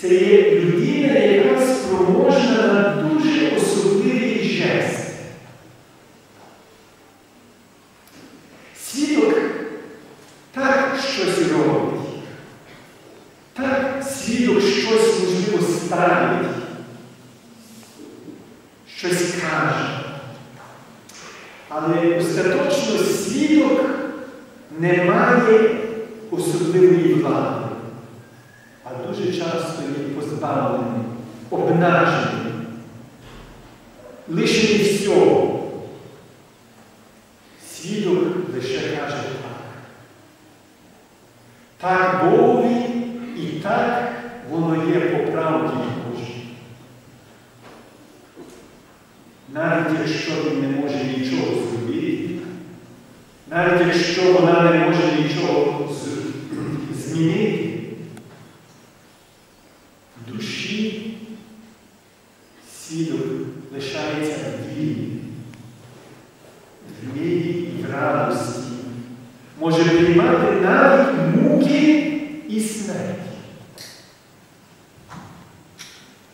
Це є людина, яка спроможна на дуже особливий жест. Свідок так щось робить, так свідок щось можливо ставить, щось каже. Але остаточно свідок не має особливої влади, дуже часто є позбавлений, обнажений, лишений всього. Свідок лише каже так. Так Богові і так воно є по правді Божій. Навіть якщо він не може нічого зробити, навіть якщо вона не може нічого змінити, в душі свідок лишається вільним, в мірі і в радості, може приймати навіть муки і смерть.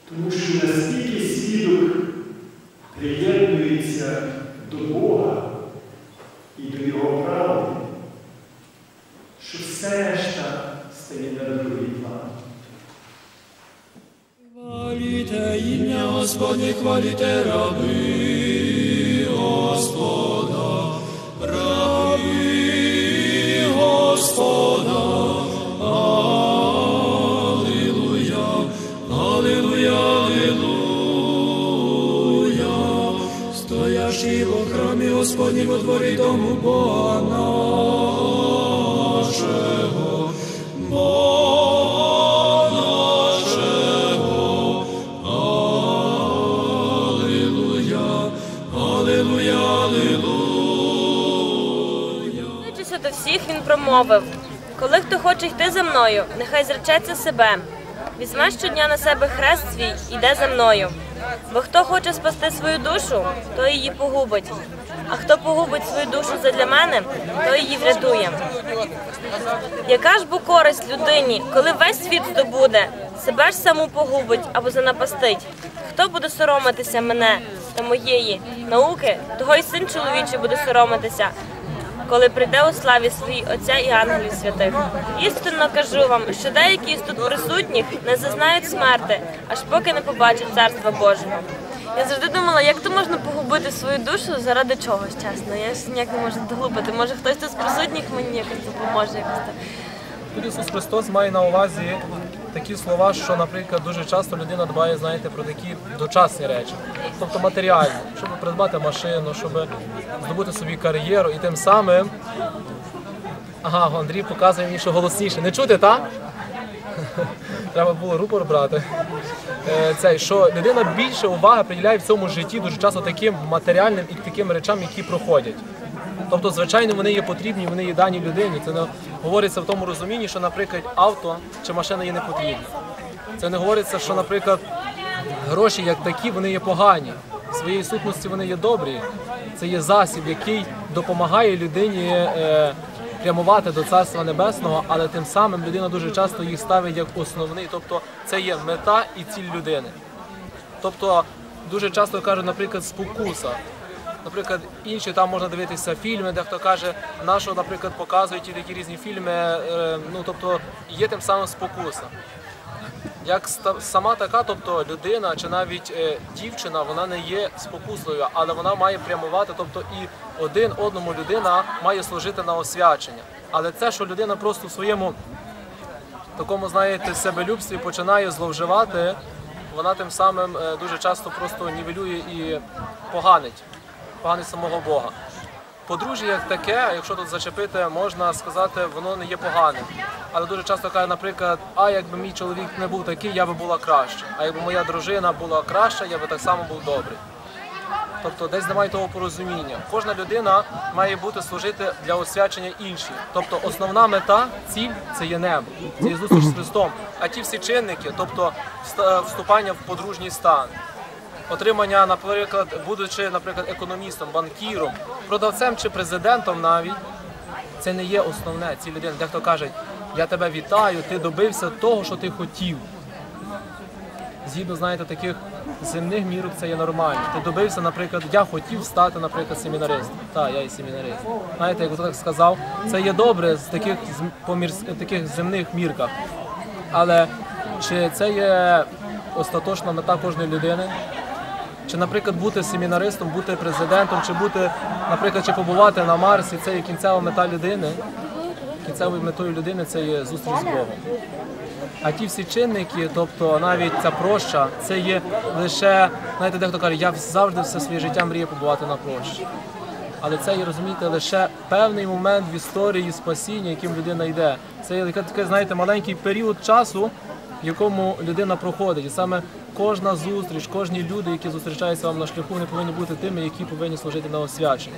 Тому що наскільки свідок приєднується до Бога і до Його правди, що все решта стає на другий план. Хваліте ім'я Господні, хваліте раби храмі Господнім у дворі дому Бога нашого, Бога нашого. До всіх, він промовив: коли хто хоче йти за мною, нехай зречеться себе. Візьме щодня на себе хрест свій, іде за мною. Бо хто хоче спасти свою душу, то її погубить. А хто погубить свою душу задля мене, то її врятує. Яка ж бо користь людині, коли весь світ здобуде, себе ж саму погубить або занапастить? Хто буде соромитися мене та моєї науки, того й син чоловічий буде соромитися, коли прийде у славі своїй Отця і ангелів святих. Істинно кажу вам, що деякі з тут присутніх не зазнають смерти, аж поки не побачать царства Божого. Я завжди думала, як то можна погубити свою душу заради чогось, чесно. Я ж ніяк не можу доглупити. Може, хтось тут з присутніх мені якось допоможе якось. Тут Ісус Христос має на увазі такі слова, що, наприклад, дуже часто людина дбає, знаєте, про такі дочасні речі, тобто матеріальні, щоб придбати машину, щоб здобути собі кар'єру і тим самим. Ага, Андрій показує мені, що голосніше. Не чути, так? Треба було рупор брати. Е, Цей, що людина більше уваги приділяє в цьому житті дуже часто таким матеріальним і таким речам, які проходять. Тобто, звичайно, вони є потрібні, вони є дані людині. Це не говориться в тому розумінні, що, наприклад, авто чи машина є не потрібні. Це не говориться, що, наприклад, гроші як такі, вони є погані. В своїй сутності вони є добрі. Це є засіб, який допомагає людині е, прямувати до Царства Небесного, але тим самим людина дуже часто їх ставить як основний. Тобто це є мета і ціль людини. Тобто дуже часто кажуть, наприклад, спокуса. Наприклад, інші там можна дивитися фільми, де хто каже, на що, наприклад, показують і такі різні фільми. е, Ну тобто є тим самим спокуса. Як сама така, тобто людина чи навіть е, дівчина, вона не є спокусливою, але вона має прямувати, тобто і один одному людина має служити на освячення. Але це, що людина просто в своєму такому, знаєте, себелюбстві починає зловживати, вона тим самим е, дуже часто просто нівелює і поганить, поганить самого Бога. Подружжя як таке, якщо тут зачепити, можна сказати, воно не є поганим. Але дуже часто каже, наприклад, а якби мій чоловік не був такий, я би була краще. А якби моя дружина була краща, я би так само був добрий. Тобто десь немає того порозуміння. Кожна людина має бути служити для освячення інших. Тобто основна мета, ціль це є небо, це є зустріч з Христом. А ті всі чинники, тобто вступання в подружній стан, отримання, наприклад, будучи, наприклад, економістом, банкіром, продавцем чи президентом навіть, це не є основне ці людини. Дехто каже, я тебе вітаю, ти добився того, що ти хотів. згідно знаєте, таких земних мірок це є нормально. Ти добився, наприклад, я хотів стати, наприклад, семінаристом. Так, я і семінарист. Знаєте, як так сказав, це є добре з таких з- по таких земних мірках. Але чи це є остаточна мета кожної людини? Чи, наприклад, бути семінаристом, бути президентом, чи бути, наприклад, чи побувати на Марсі, це є кінцева мета людини. Кінцевою метою людини це є зустріч з Богом. А ті всі чинники, тобто навіть ця проща, це є лише, знаєте, дехто каже, я завжди все своє життя мрію побувати на прощі. Але це є, розумієте, лише певний момент в історії спасіння, яким людина йде. Це є такий, знаєте, маленький період часу, в якому людина проходить. І саме кожна зустріч, кожні люди, які зустрічаються вам на шляху, вони повинні бути тими, які повинні служити на освячення.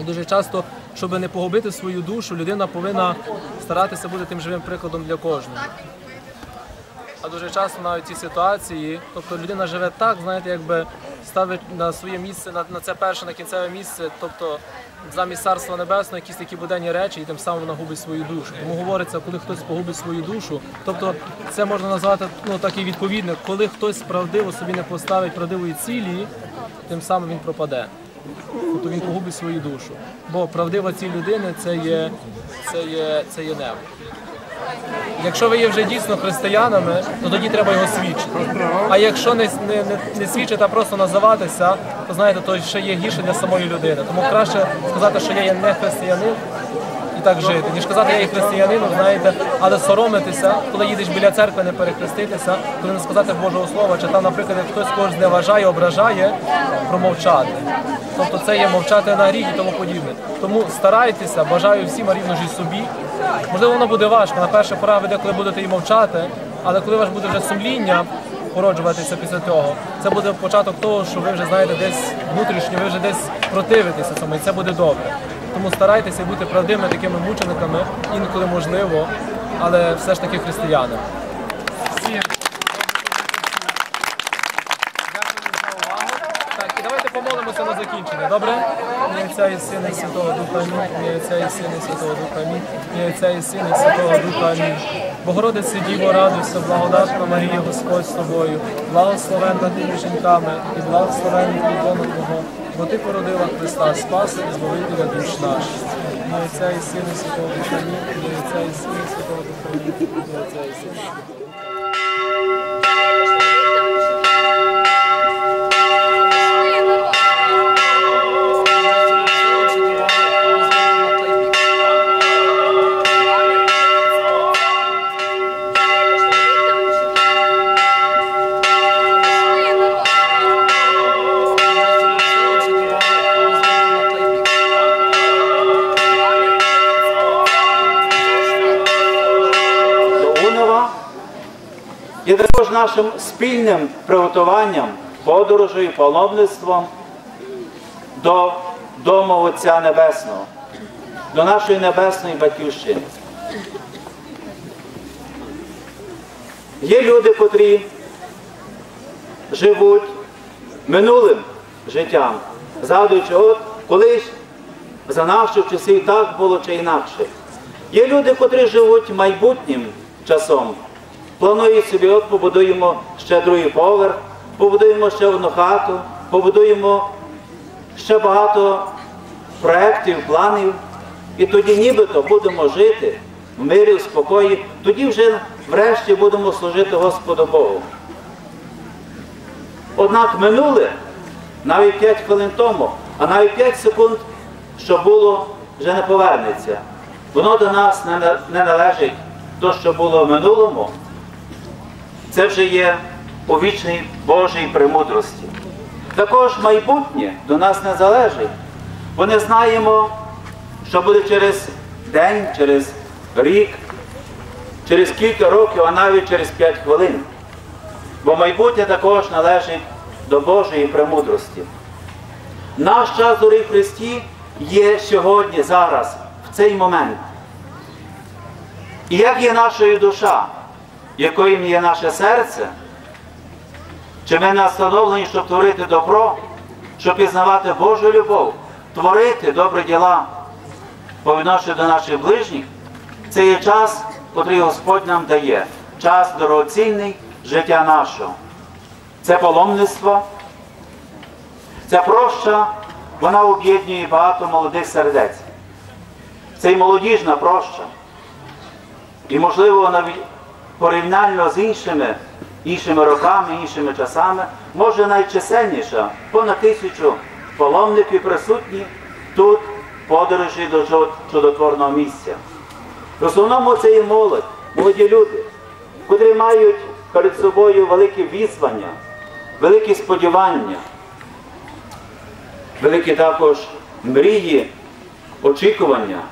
І дуже часто, щоб не погубити свою душу, людина повинна старатися бути тим живим прикладом для кожного. А дуже часто навіть ці ситуації, тобто людина живе так, знаєте, якби ставить на своє місце, на це перше, на кінцеве місце, тобто замість царства небесного якісь такі буденні речі, і тим самим вона губить свою душу. Тому говориться, коли хтось погубить свою душу, тобто це можна назвати ну такий відповідник, коли хтось правдиво собі не поставить правдивої цілі, тим самим він пропаде. Тобто він погубить свою душу. Бо правдива ціль людини це є, це є, це є небо. Якщо ви є вже дійсно християнами, то тоді треба його свідчити. А якщо не, не, не, не свідчити, а просто називатися, то знаєте, то ще є гірше для самої людини. Тому краще сказати, що я є не християнин і так жити, ніж казати, я є християнином, знаєте, але соромитися, коли їдеш біля церкви, не перехреститися, коли не сказати Божого Слова, чи там, наприклад, як хтось когось зневажає, ображає, промовчати. Тобто це є мовчати на гріх і тому подібне. Тому старайтеся, бажаю всім, рівно ж собі. Можливо, воно буде важко. На перша пора ви деколи будете і мовчати, але коли ваш буде вже сумління породжуватися після цього, це буде початок того, що ви вже знаєте десь внутрішньо, ви вже десь противитеся цьому, і це буде добре. Тому старайтеся бути правдивими такими мучениками, інколи можливо, але все ж таки християни. Всім. Дякую за увагу. Так, і давайте помолимося на закінчення, добре? Ім'я Отця і Сина і Святого Духа Амінь. Ім'я Отця і Сина і Святого Духа Амінь. Ім'я Отця і Сина і Святого Духа Амінь. Богородице Діво, радуйся, благодатна Марія, Господь з тобою, благословенна ти між жінками і благословенний плідону Твого, бо ти породила Христа, Спаса і Збавителя душ наших. Ім'я Отця і Сина і Святого Духа Амінь. Ім'я Отця і Сина і Святого Духа Амінь. Ім'я Отця і Сина нашим спільним приготуванням, подорожею, паломництвом до Дому Отця Небесного, до нашої небесної батьківщини. Є люди, котрі живуть минулим життям, згадуючи, от колись за наших часів так було чи інакше. Є люди, котрі живуть майбутнім часом. Планують собі, от побудуємо ще другий поверх, побудуємо ще одну хату, побудуємо ще багато проєктів, планів. І тоді нібито будемо жити в мирі, в спокої, тоді вже врешті будемо служити Господу Богу. Однак минуле навіть 5 хвилин тому, а навіть 5 секунд, що було, вже не повернеться. Воно до нас не належить. То, що було в минулому, це вже є у вічній Божій премудрості. Також майбутнє до нас не залежить, бо не знаємо, що буде через день, через рік, через кілька років, а навіть через 5 хвилин. Бо майбутнє також належить до Божої премудрості. Наш час дорогі Христі є сьогодні, зараз, в цей момент. І як є нашою душа, якою є наше серце, чи ми настановлені, щоб творити добро, щоб пізнавати Божу любов, творити добрі діла по відношенню до наших ближніх, це є час, який Господь нам дає. Час дорогоцінний, життя нашого. Це паломництво, ця проща, вона об'єднує багато молодих сердець. Це і молодіжна проща. І, можливо, навіть порівняння з іншими, іншими роками, іншими часами, може найчисельніша, понад тисячу паломників присутні тут подорожі до чудотворного місця. В основному це і молодь, молоді люди, котрі мають перед собою великі візвання, великі сподівання, великі також мрії, очікування.